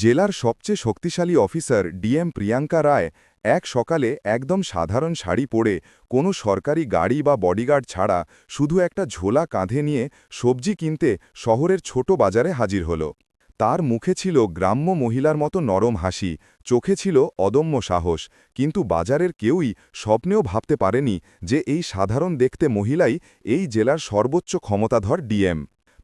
জেলার সবচেয়ে শক্তিশালী অফিসার ডিএম প্রিয়াঙ্কা রায় এক সকালে একদম সাধারণ শাড়ি পরে কোনো সরকারি গাড়ি বা বডিগার্ড ছাড়া শুধু একটা ঝোলা কাঁধে নিয়ে সবজি কিনতে শহরের ছোট বাজারে হাজির হল। তার মুখে ছিল গ্রাম্য মহিলার মতো নরম হাসি, চোখে ছিল অদম্য সাহস, কিন্তু বাজারের কেউই স্বপ্নেও ভাবতে পারেনি যে এই সাধারণ দেখতে মহিলাই এই জেলার সর্বোচ্চ ক্ষমতাধর ডিএম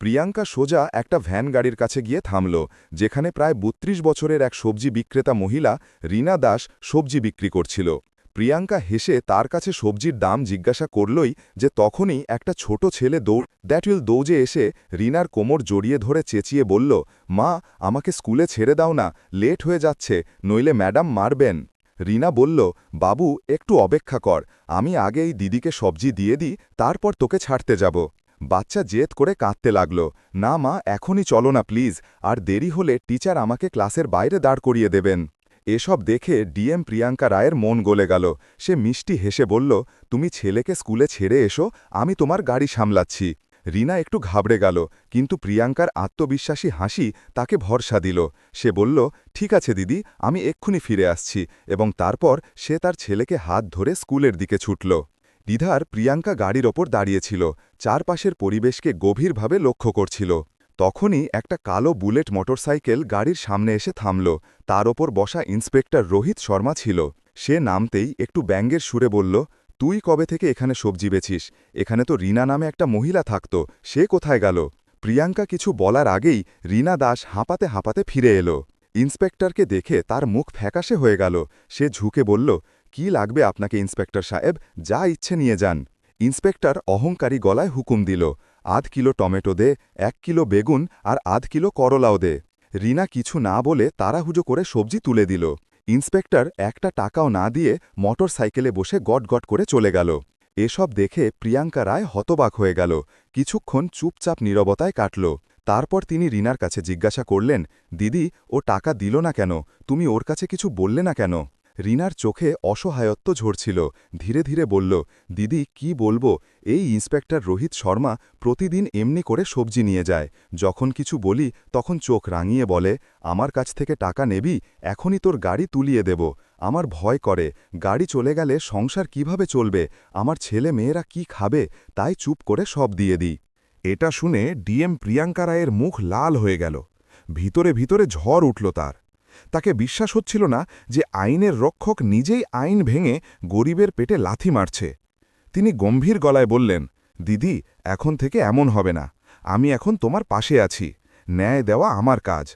প্রিয়াঙ্কা সোজা একটা ভ্যান গাড়ির কাছে গিয়ে থামল, যেখানে প্রায় ৩২ বছরের এক সবজি বিক্রেতা মহিলা রীনা দাস সবজি বিক্রি করছিল। প্রিয়াঙ্কা হেসে তার কাছে সবজির দাম জিজ্ঞাসা করলই যে তখনই একটা ছোট ছেলে দৌড়, দ্যাট উইল দৌজে এসে রিনার কোমর জড়িয়ে ধরে চেঁচিয়ে বলল, মা, আমাকে স্কুলে ছেড়ে দাও না, লেট হয়ে যাচ্ছে, নইলে ম্যাডাম মারবেন। রিনা বলল, বাবু, একটু অপেক্ষা কর, আমি আগে এই দিদিকে সবজি দিয়ে দিই, তারপর তোকে ছাড়তে যাব। বাচ্চা জেদ করে কাঁদতে লাগল। না মা, এখনই চলো না, প্লিজ। আর দেরি হলে টিচার আমাকে ক্লাসের বাইরে দাঁড় করিয়ে দেবেন। এসব দেখে ডিএম প্রিয়াঙ্কা রায়ের মন গলে গেল। সে মিষ্টি হেসে বলল, তুমি ছেলেকে স্কুলে ছেড়ে এসো, আমি তোমার গাড়ি সামলাচ্ছি। রিনা একটু ঘাবড়ে গেল, কিন্তু প্রিয়াঙ্কার আত্মবিশ্বাসী হাসি তাকে ভরসা দিল। সে বলল, ঠিক আছে দিদি, আমি এক্ষুনি ফিরে আসছি। এবং তারপর সে তার ছেলেকে হাত ধরে স্কুলের দিকে ছুটল। দ্বিধার প্রিয়াঙ্কা গাড়ির ওপর দাঁড়িয়েছিল, চারপাশের পরিবেশকে গভীরভাবে লক্ষ্য করছিল। তখনই একটা কালো বুলেট মোটরসাইকেল গাড়ির সামনে এসে থামল, তার ওপর বসা ইন্সপেক্টর রোহিত শর্মা ছিল। সে নামতেই একটু ব্যাঙ্গের সুরে বলল, তুই কবে থেকে এখানে সবজি বেছিস এখানে তো রিনা নামে একটা মহিলা থাকত, সে কোথায় গেল? প্রিয়াঙ্কা কিছু বলার আগেই রিনা দাস হাঁপাতে হাঁপাতে ফিরে এলো। ইন্সপেক্টরকে দেখে তার মুখ ফ্যাকাশে হয়ে গেল। সে ঝুঁকে বলল কি লাগবে আপনাকে, ইন্সপেক্টর সাহেব? যা ইচ্ছে নিয়ে যান। ইন্সপেক্টর অহংকারী গলায় হুকুম দিল, আধ কিলো টমেটো দে, এক কিলো বেগুন আর আধ কিলো করলাও দে। রিনা কিছু না বলে তাড়াহুজো করে সবজি তুলে দিল। ইন্সপেক্টর একটা টাকাও না দিয়ে মোটর সাইকেলে বসে গটগট করে চলে গেল। এসব দেখে প্রিয়াঙ্কা রায় হতবাক হয়ে গেল। কিছুক্ষণ চুপচাপ নীরবতায় কাটল। তারপর তিনি রিনার কাছে জিজ্ঞাসা করলেন, দিদি, ও টাকা দিল না কেন? তুমি ওর কাছে কিছু বললে না কেন? রিনার চোখে অসহায়ত্ব ঝরছিল। ধীরে ধীরে বলল, দিদি, কি বলব? এই ইন্সপেক্টর রোহিত শর্মা প্রতিদিন এমনি করে সবজি নিয়ে যায়। যখন কিছু বলি, তখন চোখ রাঙিয়ে বলে, আমার কাছ থেকে টাকা নেবি, এখনই তোর গাড়ি তুলিয়ে দেব। আমার ভয় করে, গাড়ি চলে গেলে সংসার কীভাবে চলবে? আমার ছেলে মেয়েরা কি খাবে? তাই চুপ করে সব দিয়ে দিই। এটা শুনে ডিএম প্রিয়াঙ্কা রায়ের মুখ লাল হয়ে গেল। ভিতরে ভিতরে ঝড় উঠল তার। তাকে বিশ্বাস হচ্ছিল না যে আইনের রক্ষক নিজেই আইন ভেঙে গরিবের পেটে লাথি মারছে। তিনি গম্ভীর গলায় বললেন, দিদি, এখন থেকে এমন হবে না। আমি এখন তোমার পাশে আছি। ন্যায় দেওয়া আমার কাজ।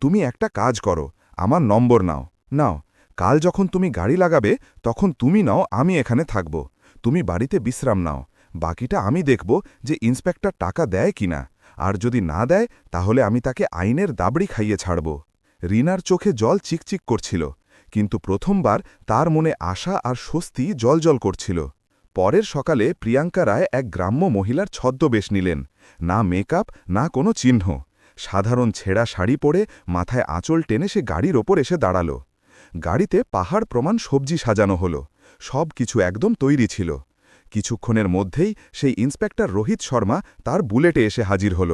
তুমি একটা কাজ করো। আমার নম্বর নাও। নাও, কাল যখন তুমি গাড়ি লাগাবে, তখন তুমি নাও, আমি এখানে থাকব। তুমি বাড়িতে বিশ্রাম নাও। বাকিটা আমি দেখব যে ইন্সপেক্টর টাকা দেয় কিনা। আর যদি না দেয়, তাহলে আমি তাকে আইনের দাবড়ি খাইয়ে ছাড়ব। রিনার চোখে জল চিকচিক করছিল, কিন্তু প্রথমবার তার মনে আশা আর স্বস্তি জলজল করছিল। পরের সকালে প্রিয়াঙ্কা রায় এক গ্রাম্য মহিলার ছদ্মবেশ নিলেন, না মেকআপ, না কোনো চিহ্ন। সাধারণ ছেঁড়া শাড়ি পরে মাথায় আঁচল টেনে সে গাড়ির ওপর এসে দাঁড়াল। গাড়িতে পাহাড় প্রমাণ সবজি সাজানো হল সব কিছু একদম তৈরি ছিল। কিছুক্ষণের মধ্যেই সেই ইন্সপেক্টর রোহিত শর্মা তার বুলেটে এসে হাজির হল।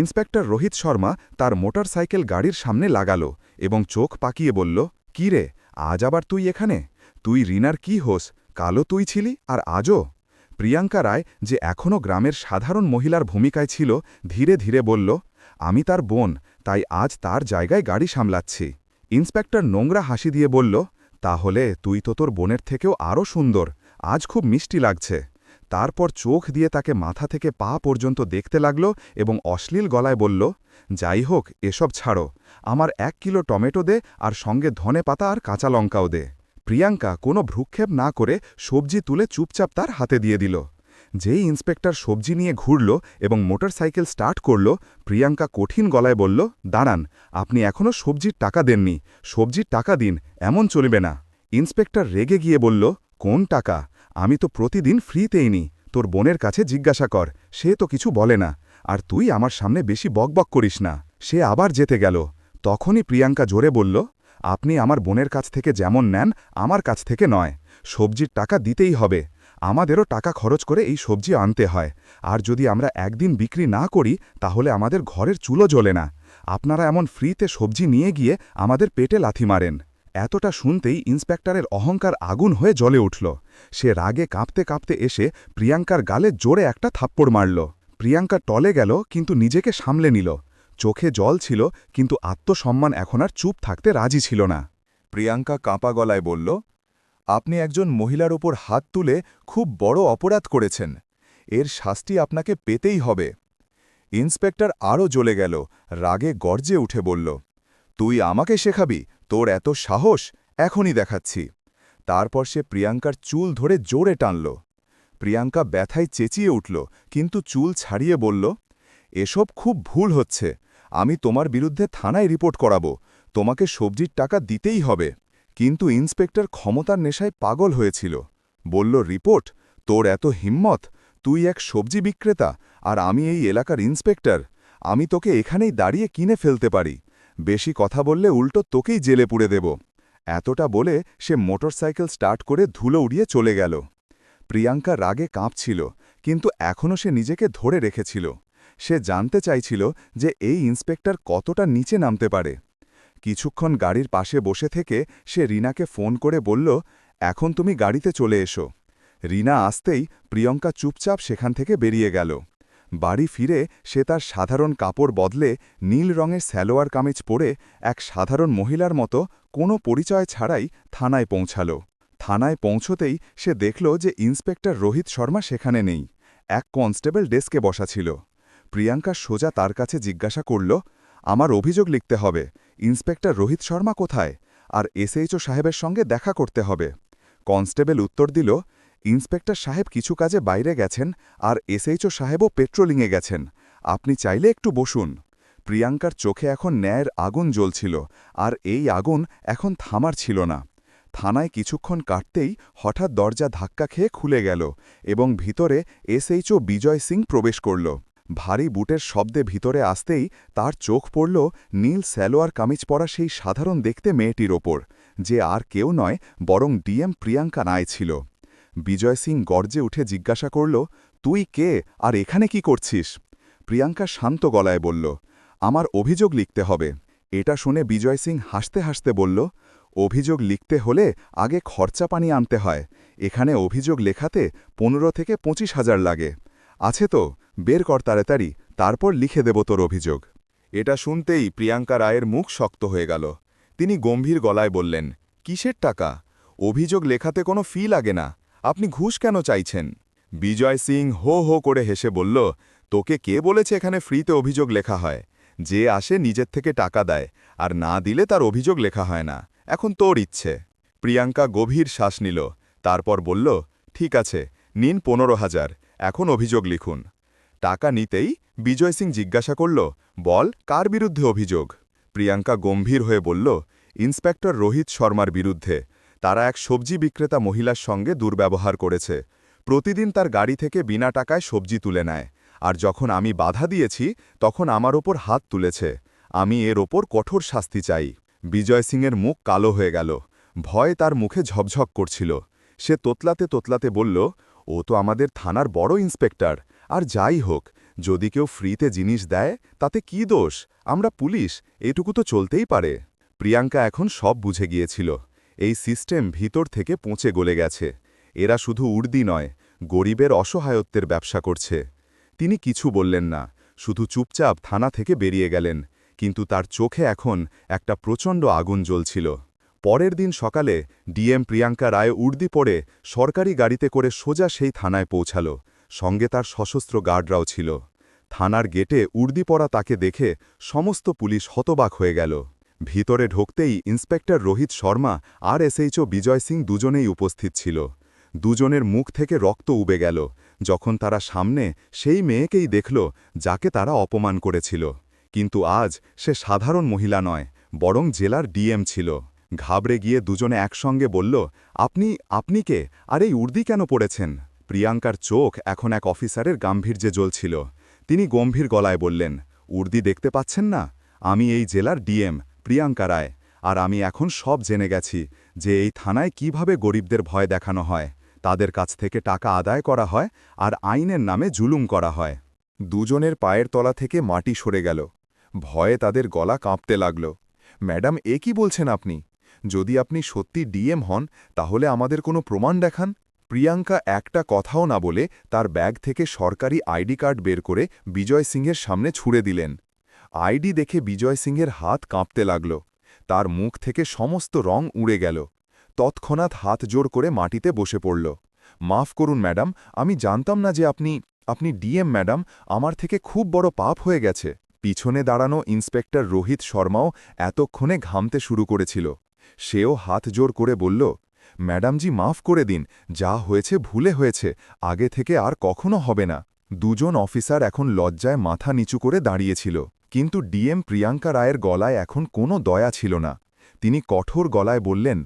ইন্সপেক্টর রোহিত শর্মা তার মোটরসাইকেল গাড়ির সামনে লাগাল এবং চোখ পাকিয়ে বলল, কি রে, আজ আবার তুই এখানে? তুই রিনার কি হোস? কালো তুই ছিলি, আর আজও? প্রিয়াঙ্কা রায়, যে এখনও গ্রামের সাধারণ মহিলার ভূমিকায় ছিল, ধীরে ধীরে বলল, আমি তার বোন, তাই আজ তার জায়গায় গাড়ি সামলাচ্ছি। ইন্সপেক্টর নোংরা হাসি দিয়ে বলল, তাহলে তুই তো তোর বোনের থেকেও আরও সুন্দর, আজ খুব মিষ্টি লাগছে। তারপর চোখ দিয়ে তাকে মাথা থেকে পা পর্যন্ত দেখতে লাগল এবং অশ্লীল গলায় বলল, যাই হোক, এসব ছাড়ো। আমার এক কিলো টমেটো দে আর সঙ্গে ধনে পাতা আর কাঁচা লঙ্কাও দে। প্রিয়াঙ্কা কোনো ভ্রুক্ষেপ না করে সবজি তুলে চুপচাপ তার হাতে দিয়ে দিল। যেই ইন্সপেক্টর সবজি নিয়ে ঘুরল এবং মোটরসাইকেল স্টার্ট করল, প্রিয়াঙ্কা কঠিন গলায় বলল, দাঁড়ান, আপনি এখনও সবজির টাকা দেননি। সবজির টাকা দিন, এমন চলবে না। ইন্সপেক্টর রেগে গিয়ে বলল, কোন টাকা? আমি তো প্রতিদিন ফ্রিতেই নি। তোর বোনের কাছে জিজ্ঞাসা কর, সে তো কিছু বলে না, আর তুই আমার সামনে বেশি বকবক করিস না। সে আবার যেতে গেল। তখনই প্রিয়াঙ্কা জোরে বলল, আপনি আমার বোনের কাছ থেকে যেমন নেন, আমার কাছ থেকে নয়। সবজির টাকা দিতেই হবে। আমাদেরও টাকা খরচ করে এই সবজি আনতে হয়। আর যদি আমরা একদিন বিক্রি না করি, তাহলে আমাদের ঘরের চুলো জ্বলে না। আপনারা এমন ফ্রিতে সবজি নিয়ে গিয়ে আমাদের পেটে লাথি মারেন। এতটা শুনতেই ইন্সপেক্টরের অহংকার আগুন হয়ে জ্বলে উঠল। সে রাগে কাঁপতে কাঁপতে এসে প্রিয়াঙ্কার গালে জোরে একটা থাপ্পড় মারল। প্রিয়াঙ্কা টলে গেল, কিন্তু নিজেকে সামলে নিল। চোখে জল ছিল, কিন্তু আত্মসম্মান এখন আর চুপ থাকতে রাজি ছিল না। প্রিয়াঙ্কা কাঁপা গলায় বলল, আপনি একজন মহিলার ওপর হাত তুলে খুব বড় অপরাধ করেছেন। এর শাস্তি আপনাকে পেতেই হবে। ইন্সপেক্টর আরও জ্বলে গেল, রাগে গর্জে উঠে বলল, তুই আমাকে শেখাবি? তোর এত সাহস? এখনই দেখাচ্ছি। তারপর সে প্রিয়াঙ্কার চুল ধরে জোরে টানল। প্রিয়াঙ্কা ব্যথায় চেঁচিয়ে উঠল, কিন্তু চুল ছাড়িয়ে বলল, এসব খুব ভুল হচ্ছে। আমি তোমার বিরুদ্ধে থানায় রিপোর্ট করাবো। তোমাকে সবজির টাকা দিতেই হবে। কিন্তু ইন্সপেক্টর ক্ষমতার নেশায় পাগল হয়েছিল। বলল, রিপোর্ট? তোর এত হিম্মত? তুই এক সবজি বিক্রেতা, আর আমি এই এলাকার ইন্সপেক্টর। আমি তোকে এখানেই দাঁড়িয়ে কিনে ফেলতে পারি। বেশি কথা বললে উল্টো তোকেই জেলে পুড়ে দেব। এতটা বলে সে মোটরসাইকেল স্টার্ট করে ধুলো উড়িয়ে চলে গেল। প্রিয়াঙ্কা রাগে কাঁপছিল, কিন্তু এখনও সে নিজেকে ধরে রেখেছিল। সে জানতে চাইছিল যে এই ইন্সপেক্টর কতটা নিচে নামতে পারে। কিছুক্ষণ গাড়ির পাশে বসে থেকে সে রিনাকে ফোন করে বলল, এখন তুমি গাড়িতে চলে এসো। রিনা আসতেই প্রিয়ঙ্কা চুপচাপ সেখান থেকে বেরিয়ে গেল। বাড়ি ফিরে সে তার সাধারণ কাপড় বদলে নীল রঙের স্যালোয়ার কামিজ পরে এক সাধারণ মহিলার মতো কোনো পরিচয় ছাড়াই থানায় পৌঁছাল। থানায় পৌঁছতেই সে দেখল যে ইন্সপেক্টর রোহিত শর্মা সেখানে নেই। এক কনস্টেবল ডেস্কে বসা ছিল। প্রিয়াঙ্কা সোজা তার কাছে জিজ্ঞাসা করল, আমার অভিযোগ লিখতে হবে। ইন্সপেক্টর রোহিত শর্মা কোথায়? আর এসএইচও সাহেবের সঙ্গে দেখা করতে হবে। কনস্টেবল উত্তর দিল ইন্সপেক্টর সাহেব কিছু কাজে বাইরে গেছেন আর এসএইচও সাহেবও পেট্রোলিংয়ে গেছেন। আপনি চাইলে একটু বসুন। প্রিয়াঙ্কার চোখে এখন ন্যায়ের আগুন জ্বলছিল আর এই আগুন এখন থামার ছিল না। থানায় কিছুক্ষণ কাটতেই হঠাৎ দরজা ধাক্কা খেয়ে খুলে গেল এবং ভিতরে এসএইচও বিজয় সিং প্রবেশ করল। ভারী বুটের শব্দে ভিতরে আসতেই তার চোখ পড়ল নীল স্যালোয়ার কামিজ পরা সেই সাধারণ দেখতে মেয়েটির ওপর, যে আর কেউ নয়, বরং ডিএম প্রিয়াঙ্কা নায় ছিল। বিজয় সিং গর্জে উঠে জিজ্ঞাসা করল, তুই কে? আর এখানে কি করছিস? প্রিয়াঙ্কা শান্ত গলায় বলল, আমার অভিযোগ লিখতে হবে। এটা শুনে বিজয় সিং হাসতে হাসতে বলল, অভিযোগ লিখতে হলে আগে খরচা পানি আনতে হয়। এখানে অভিযোগ লেখাতে পনেরো থেকে পঁচিশ হাজার লাগে। আছে তো, বের কর তাড়াতাড়ি, তারপর লিখে দেব তোর অভিযোগ। এটা শুনতেই প্রিয়াঙ্কা রায়ের মুখ শক্ত হয়ে গেল। তিনি গম্ভীর গলায় বললেন, কিসের টাকা? অভিযোগ লেখাতে কোনো ফি লাগে না। আপনি ঘুষ কেন চাইছেন? বিজয় সিং হো হো করে হেসে বলল, তোকে কে বলেছে এখানে ফ্রিতে অভিযোগ লেখা হয়? যে আসে নিজের থেকে টাকা দেয়, আর না দিলে তার অভিযোগ লেখা হয় না। এখন তোর ইচ্ছে। প্রিয়াঙ্কা গভীর শ্বাস নিল, তারপর বলল, ঠিক আছে, নিন পনেরো হাজার, এখন অভিযোগ লিখুন। টাকা নিতেই বিজয় সিং জিজ্ঞাসা করল, বল, কার বিরুদ্ধে অভিযোগ? প্রিয়াঙ্কা গম্ভীর হয়ে বলল, ইন্সপেক্টর রোহিত শর্মার বিরুদ্ধে। তারা এক সবজি বিক্রেতা মহিলার সঙ্গে দুর্ব্যবহার করেছে। প্রতিদিন তার গাড়ি থেকে বিনা টাকায় সবজি তুলে নেয়। আর যখন আমি বাধা দিয়েছি, তখন আমার ওপর হাত তুলেছে। আমি এর ওপর কঠোর শাস্তি চাই। বিজয় সিংয়ের মুখ কালো হয়ে গেল। ভয় তার মুখে ঝকঝক করছিল। সে তোতলাতে তোতলাতে বলল, ও তো আমাদের থানার বড় ইন্সপেক্টর। আর যাই হোক, যদি কেউ ফ্রিতে জিনিস দেয়, তাতে কি দোষ? আমরা পুলিশ, এটুকু তো চলতেই পারে। প্রিয়াঙ্কা এখন সব বুঝে গিয়েছিল। এই সিস্টেম ভিতর থেকে পৌঁছে গলে গেছে। এরা শুধু উর্দি নয়, গরিবের অসহায়ত্বের ব্যবসা করছে। তিনি কিছু বললেন না, শুধু চুপচাপ থানা থেকে বেরিয়ে গেলেন, কিন্তু তার চোখে এখন একটা প্রচণ্ড আগুন জ্বলছিল। পরের দিন সকালে ডিএম প্রিয়াঙ্কা রায় উর্দি পড়ে সরকারি গাড়িতে করে সোজা সেই থানায় পৌঁছাল। সঙ্গে তার সশস্ত্র গার্ডরাও ছিল। থানার গেটে উর্দি পড়া তাকে দেখে সমস্ত পুলিশ হতবাক হয়ে গেল। ভিতরে ঢুকতেই ইন্সপেক্টর রোহিত শর্মা, আর এসএইচও বিজয় সিং দুজনেই উপস্থিত ছিল। দুজনের মুখ থেকে রক্ত উবে গেল। যখন তারা সামনে, সেই মেয়েকেই দেখল, যাকে তারা অপমান করেছিল। কিন্তু আজ সে সাধারণ মহিলা নয়, বরং জেলার ডিএম ছিল। ঘাবড়ে গিয়ে দুজনে একসঙ্গে বলল, আপনি আপনি কে? আর এই উর্দি কেন পড়েছেন? প্রিয়াঙ্কার চোখ এখন এক অফিসারের গাম্ভীর্যে জ্বলছিল। তিনি গম্ভীর গলায় বললেন, উর্দি দেখতে পাচ্ছেন না? আমি এই জেলার ডিএম। প্রিয়াঙ্কা রায়, আর আমি এখন সব জেনে গেছি যে এই থানায় কীভাবে গরিবদের ভয় দেখানো হয়, তাদের কাছ থেকে টাকা আদায় করা হয়, আর আইনের নামে জুলুম করা হয়। দুজনের পায়ের তলা থেকে মাটি সরে গেল। ভয়ে তাদের গলা কাঁপতে লাগল। ম্যাডাম, এ কি বলছেন আপনি? যদি আপনি সত্যি ডিএম হন, তাহলে আমাদের কোনো প্রমাণ দেখান? প্রিয়াঙ্কা একটা কথাও না বলে তার ব্যাগ থেকে সরকারি আইডি কার্ড বের করে বিজয় সিংহের সামনে ছুড়ে দিলেন। আইডি দেখে বিজয় সিংহের হাত কাঁপতে লাগল। তার মুখ থেকে সমস্ত রং উড়ে গেল। তৎক্ষণাৎ হাত জোর করে মাটিতে বসে পড়ল। মাফ করুন, ম্যাডাম, আমি জানতাম না যে আপনি আপনি ডিএম, ম্যাডাম। আমার থেকে খুব বড় পাপ হয়ে গেছে। পিছনে দাঁড়ানো ইন্সপেক্টর রোহিত শর্মাও এতক্ষণে ঘামতে শুরু করেছিল। সেও হাত জোর করে বলল, ম্যাডামজি, মাফ করে দিন। যা হয়েছে ভুলে হয়েছে। আগে থেকে আর কখনো হবে না। দুজন অফিসার এখন লজ্জায় মাথা নিচু করে দাঁড়িয়েছিল। কিন্তু ডিএম প্রিয়াঙ্কা রায়ের গলায় এখন কোনো দয়া ছিল না। তিনি কঠোর গলায় বললেন,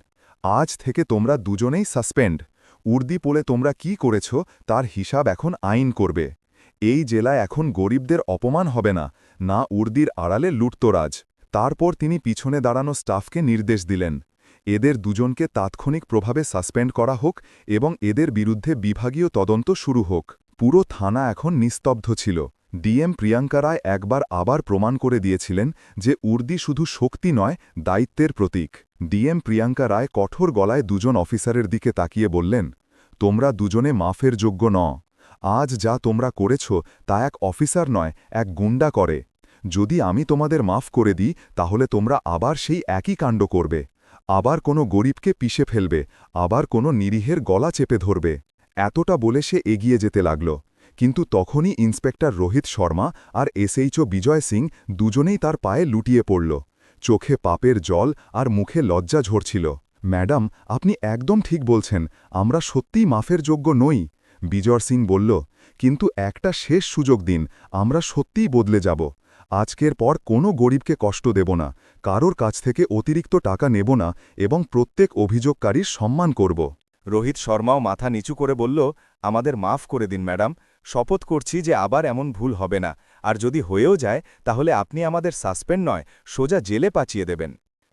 আজ থেকে তোমরা দুজনেই সাসপেন্ড। উর্দি পোলে তোমরা কি করেছ তার হিসাব এখন আইন করবে। এই জেলায় এখন গরিবদের অপমান হবে না না উর্দির আড়ালে লুটতরাজ। তারপর তিনি পিছনে দাঁড়ানো স্টাফকে নির্দেশ দিলেন, এদের দুজনকে তাৎক্ষণিক প্রভাবে সাসপেন্ড করা হোক এবং এদের বিরুদ্ধে বিভাগীয় তদন্ত শুরু হোক। পুরো থানা এখন নিস্তব্ধ ছিল। ডিএম প্রিয়াঙ্কা রায় একবার আবার প্রমাণ করে দিয়েছিলেন যে উর্দি শুধু শক্তি নয়, দায়িত্বের প্রতীক। ডিএম প্রিয়াঙ্কা রায় কঠোর গলায় দুজন অফিসারের দিকে তাকিয়ে বললেন, তোমরা দুজনে মাফের যোগ্য ন। আজ যা তোমরা করেছ তা এক অফিসার নয়, এক গুন্ডা করে। যদি আমি তোমাদের মাফ করে দিই, তাহলে তোমরা আবার সেই একই কাণ্ড করবে। আবার কোনো গরিবকে পিষে ফেলবে, আবার কোনো নিরীহের গলা চেপে ধরবে। এতটা বলে সে এগিয়ে যেতে লাগল। কিন্তু তখনই ইন্সপেক্টর রোহিত শর্মা আর এসএইচও বিজয় সিং দুজনেই তার পায়ে লুটিয়ে পড়ল। চোখে পাপের জল আর মুখে লজ্জা ঝরছিল। ম্যাডাম, আপনি একদম ঠিক বলছেন, আমরা সত্যিই মাফের যোগ্য নই। বিজয় সিং বলল, কিন্তু একটা শেষ সুযোগ দিন, আমরা সত্যিই বদলে যাব। আজকের পর কোনো গরিবকে কষ্ট দেব না, কারোর কাছ থেকে অতিরিক্ত টাকা নেব না এবং প্রত্যেক অভিযোগকারীর সম্মান করব। রোহিত শর্মাও মাথা নিচু করে বলল, আমাদের মাফ করে দিন, ম্যাডাম। শপথ করছি যে আবার এমন ভুল হবে না, আর যদি হয়েও যায়, তাহলে আপনি আমাদের সাসপেন্ড নয়, সোজা জেলে পাঠিয়ে দেবেন।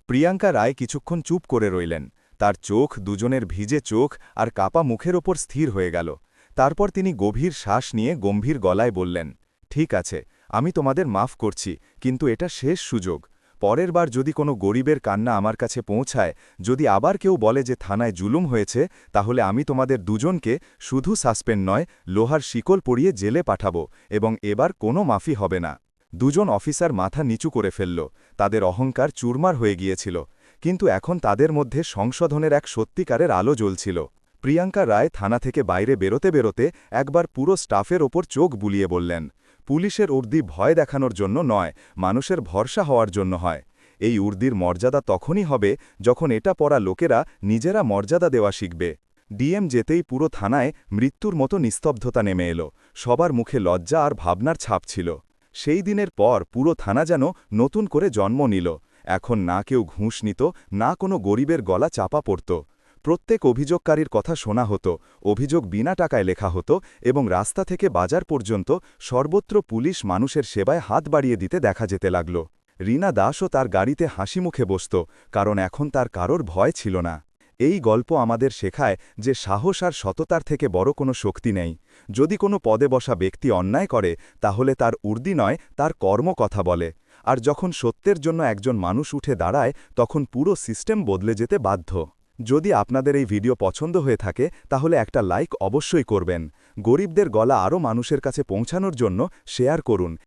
প্রিয়াঙ্কা রায় কিছুক্ষণ চুপ করে রইলেন। তার চোখ, দুজনের ভিজে চোখ, আর কাপা মুখের ওপর স্থির হয়ে গেল। তারপর তিনি গভীর শ্বাস নিয়ে গম্ভীর গলায় বললেন, ঠিক আছে, আমি তোমাদের মাফ করছি, কিন্তু এটা শেষ সুযোগ। পরের বার যদি কোনো গরিবের কান্না আমার কাছে পৌঁছায়, যদি আবার কেউ বলে যে থানায় জুলুম হয়েছে, তাহলে আমি তোমাদের দুজনকে শুধু সাসপেন্ড নয়, লোহার শিকল পরিয়ে জেলে পাঠাবো এবং এবার কোনো মাফি হবে না। দুজন অফিসার মাথা নিচু করে ফেলল, তাদের অহংকার চুরমার হয়ে গিয়েছিল, কিন্তু এখন তাদের মধ্যে সংশোধনের এক সত্যিকারের আলো জ্বলছিল। প্রিয়াঙ্কা রায় থানা থেকে বাইরে বেরোতে বেরোতে একবার পুরো স্টাফের ওপর চোখ বুলিয়ে বললেন পুলিশের উর্দি ভয় দেখানোর জন্য নয়, মানুষের ভরসা হওয়ার জন্য হয়। এই উর্দির মর্যাদা তখনই হবে যখন এটা পড়া লোকেরা নিজেরা মর্যাদা দেওয়া শিখবে। ডিএম যেতেই পুরো থানায় মৃত্যুর মতো নিস্তব্ধতা নেমে এলো। সবার মুখে লজ্জা আর ভাবনার ছাপ ছিল। সেই দিনের পর পুরো থানা যেন নতুন করে জন্ম নিল। এখন না কেউ ঘুষ নিত, না কোনো গরিবের গলা চাপা পড়ত। প্রত্যেক অভিযোগকারীর কথা শোনা হতো, অভিযোগ বিনা টাকায় লেখা হতো এবং রাস্তা থেকে বাজার পর্যন্ত সর্বত্র পুলিশ মানুষের সেবায় হাত বাড়িয়ে দিতে দেখা যেতে লাগল। রীনা দাসও তার গাড়িতে হাসি মুখে বসত, কারণ এখন তার কারোর ভয় ছিল না। এই গল্প আমাদের শেখায় যে সাহস আর সততার থেকে বড় কোনো শক্তি নেই। যদি কোনো পদে বসা ব্যক্তি অন্যায় করে, তাহলে তার উর্দি নয়, তার কর্ম কথা বলে। আর যখন সত্যের জন্য একজন মানুষ উঠে দাঁড়ায়, তখন পুরো সিস্টেম বদলে যেতে বাধ্য। যদি আপনাদের এই ভিডিও পছন্দ হয়ে থাকে, তাহলে একটা লাইক অবশ্যই করবেন। গরিবদের গলা আরও মানুষের কাছে পৌঁছানোর জন্য শেয়ার করুন।